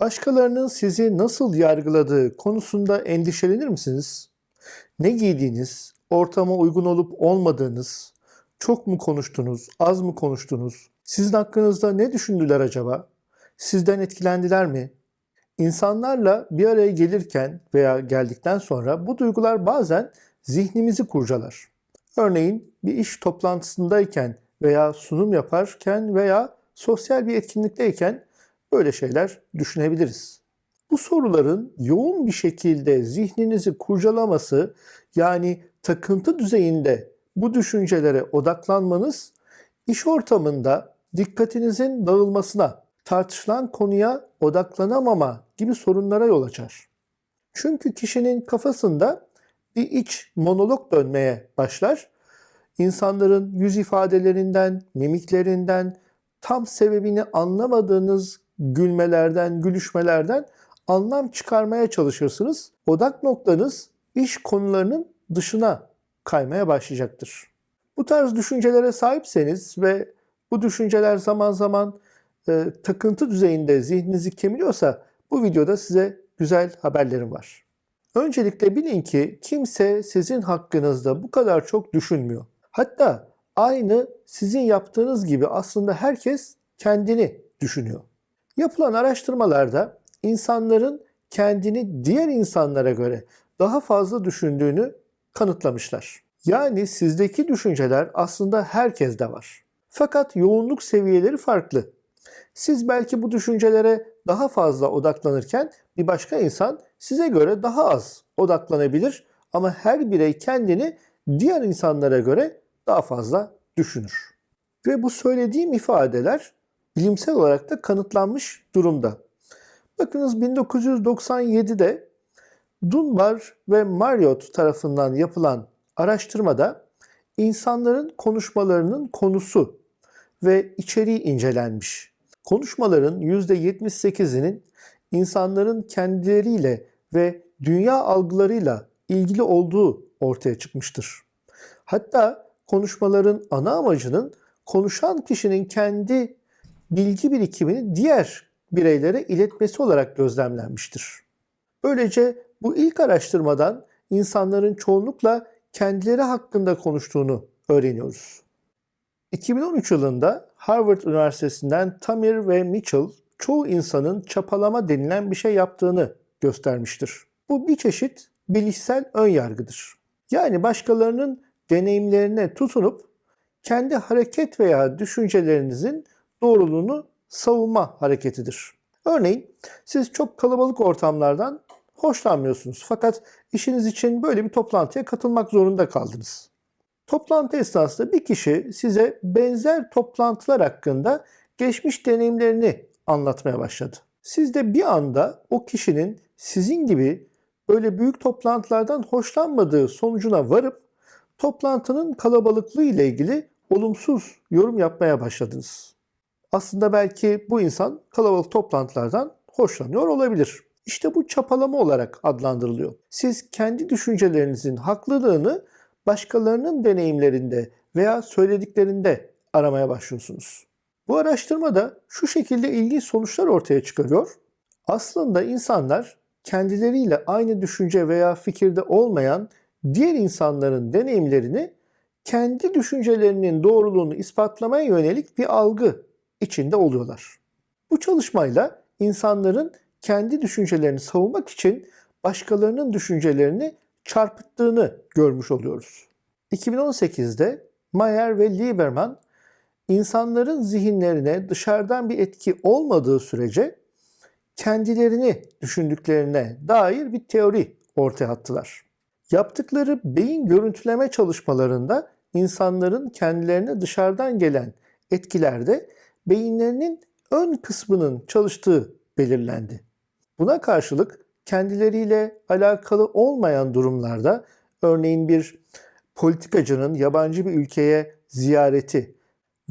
Başkalarının sizi nasıl yargıladığı konusunda endişelenir misiniz? Ne giydiğiniz, ortama uygun olup olmadığınız, çok mu konuştunuz, az mı konuştunuz? Sizin hakkınızda ne düşündüler acaba? Sizden etkilendiler mi? İnsanlarla bir araya gelirken veya geldikten sonra bu duygular bazen zihnimizi kurcalar. Örneğin bir iş toplantısındayken veya sunum yaparken veya sosyal bir etkinlikteyken böyle şeyler düşünebiliriz. Bu soruların yoğun bir şekilde zihninizi kurcalaması yani takıntı düzeyinde bu düşüncelere odaklanmanız iş ortamında dikkatinizin dağılmasına, tartışılan konuya odaklanamama gibi sorunlara yol açar. Çünkü kişinin kafasında bir iç monolog dönmeye başlar. İnsanların yüz ifadelerinden, mimiklerinden, tam sebebini anlamadığınız gülmelerden, gülüşmelerden anlam çıkarmaya çalışırsınız. Odak noktanız iş konularının dışına kaymaya başlayacaktır. Bu tarz düşüncelere sahipseniz ve bu düşünceler zaman zaman e, takıntı düzeyinde zihninizi kemiriyorsa bu videoda size güzel haberlerim var. Öncelikle bilin ki kimse sizin hakkınızda bu kadar çok düşünmüyor. Hatta aynı sizin yaptığınız gibi aslında herkes kendini düşünüyor. Yapılan araştırmalarda insanların kendini diğer insanlara göre daha fazla düşündüğünü kanıtlamışlar. Yani sizdeki düşünceler aslında herkeste var. Fakat yoğunluk seviyeleri farklı. Siz belki bu düşüncelere daha fazla odaklanırken bir başka insan size göre daha az odaklanabilir ama her birey kendini diğer insanlara göre daha fazla düşünür. Ve bu söylediğim ifadeler bilimsel olarak da kanıtlanmış durumda. Bakınız 1997'de Dunbar ve Marriott tarafından yapılan araştırmada insanların konuşmalarının konusu ve içeriği incelenmiş. Konuşmaların %78'inin insanların kendileriyle ve dünya algılarıyla ilgili olduğu ortaya çıkmıştır. Hatta konuşmaların ana amacının konuşan kişinin kendi bilgi birikimini diğer bireylere iletmesi olarak gözlemlenmiştir. Böylece bu ilk araştırmadan insanların çoğunlukla kendileri hakkında konuştuğunu öğreniyoruz. 2013 yılında Harvard Üniversitesi'nden Tamir ve Mitchell çoğu insanın çapalama denilen bir şey yaptığını göstermiştir. Bu bir çeşit bilişsel ön yargıdır. Yani başkalarının deneyimlerine tutunup kendi hareket veya düşüncelerinizin doğruluğunu savunma hareketidir. Örneğin siz çok kalabalık ortamlardan hoşlanmıyorsunuz fakat işiniz için böyle bir toplantıya katılmak zorunda kaldınız. Toplantı esnasında bir kişi size benzer toplantılar hakkında geçmiş deneyimlerini anlatmaya başladı. Siz de bir anda o kişinin sizin gibi böyle büyük toplantılardan hoşlanmadığı sonucuna varıp toplantının kalabalıklığı ile ilgili olumsuz yorum yapmaya başladınız. Aslında belki bu insan kalabalık toplantılardan hoşlanıyor olabilir. İşte bu çapalama olarak adlandırılıyor. Siz kendi düşüncelerinizin haklılığını başkalarının deneyimlerinde veya söylediklerinde aramaya başlıyorsunuz. Bu araştırma da şu şekilde ilginç sonuçlar ortaya çıkarıyor. Aslında insanlar kendileriyle aynı düşünce veya fikirde olmayan diğer insanların deneyimlerini kendi düşüncelerinin doğruluğunu ispatlamaya yönelik bir algı içinde oluyorlar. Bu çalışmayla insanların kendi düşüncelerini savunmak için başkalarının düşüncelerini çarpıttığını görmüş oluyoruz. 2018'de Mayer ve Lieberman insanların zihinlerine dışarıdan bir etki olmadığı sürece kendilerini düşündüklerine dair bir teori ortaya attılar. Yaptıkları beyin görüntüleme çalışmalarında insanların kendilerine dışarıdan gelen etkilerde beyinlerinin ön kısmının çalıştığı belirlendi. Buna karşılık kendileriyle alakalı olmayan durumlarda örneğin bir politikacının yabancı bir ülkeye ziyareti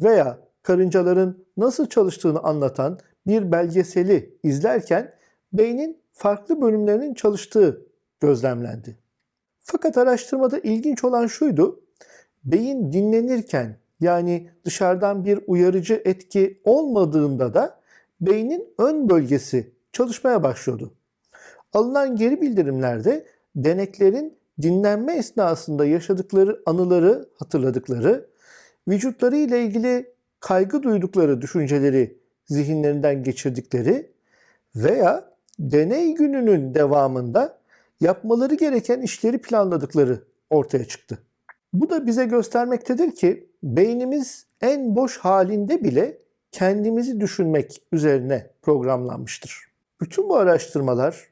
veya karıncaların nasıl çalıştığını anlatan bir belgeseli izlerken beynin farklı bölümlerinin çalıştığı gözlemlendi. Fakat araştırmada ilginç olan şuydu. Beyin dinlenirken yani dışarıdan bir uyarıcı etki olmadığında da beynin ön bölgesi çalışmaya başlıyordu. Alınan geri bildirimlerde deneklerin dinlenme esnasında yaşadıkları anıları hatırladıkları, vücutları ile ilgili kaygı duydukları düşünceleri zihinlerinden geçirdikleri veya deney gününün devamında yapmaları gereken işleri planladıkları ortaya çıktı. Bu da bize göstermektedir ki beynimiz en boş halinde bile kendimizi düşünmek üzerine programlanmıştır. Bütün bu araştırmalar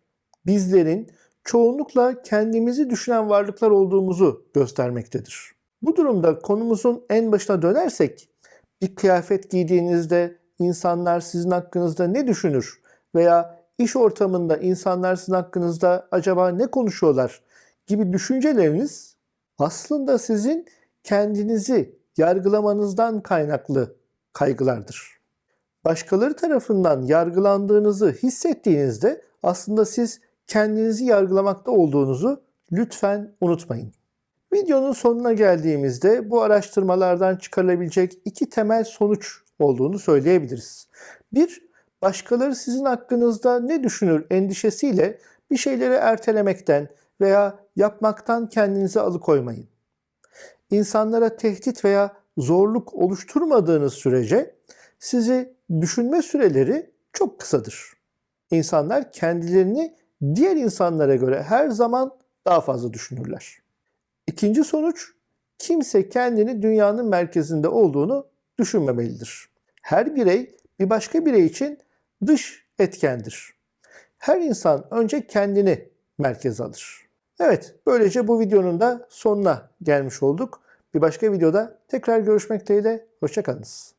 bizlerin çoğunlukla kendimizi düşünen varlıklar olduğumuzu göstermektedir. Bu durumda konumuzun en başına dönersek bir kıyafet giydiğinizde insanlar sizin hakkınızda ne düşünür veya iş ortamında insanlar sizin hakkınızda acaba ne konuşuyorlar gibi düşünceleriniz aslında sizin kendinizi yargılamanızdan kaynaklı kaygılardır. Başkaları tarafından yargılandığınızı hissettiğinizde aslında siz kendinizi yargılamakta olduğunuzu lütfen unutmayın. Videonun sonuna geldiğimizde bu araştırmalardan çıkarılabilecek iki temel sonuç olduğunu söyleyebiliriz. Bir, başkaları sizin hakkınızda ne düşünür endişesiyle bir şeyleri ertelemekten veya yapmaktan kendinizi alıkoymayın. İnsanlara tehdit veya zorluk oluşturmadığınız sürece sizi düşünme süreleri çok kısadır. İnsanlar kendilerini diğer insanlara göre her zaman daha fazla düşünürler. İkinci sonuç, kimse kendini dünyanın merkezinde olduğunu düşünmemelidir. Her birey bir başka birey için dış etkendir. Her insan önce kendini merkeze alır. Evet, böylece bu videonun da sonuna gelmiş olduk. Bir başka videoda tekrar görüşmek dileğiyle, hoşçakalınız.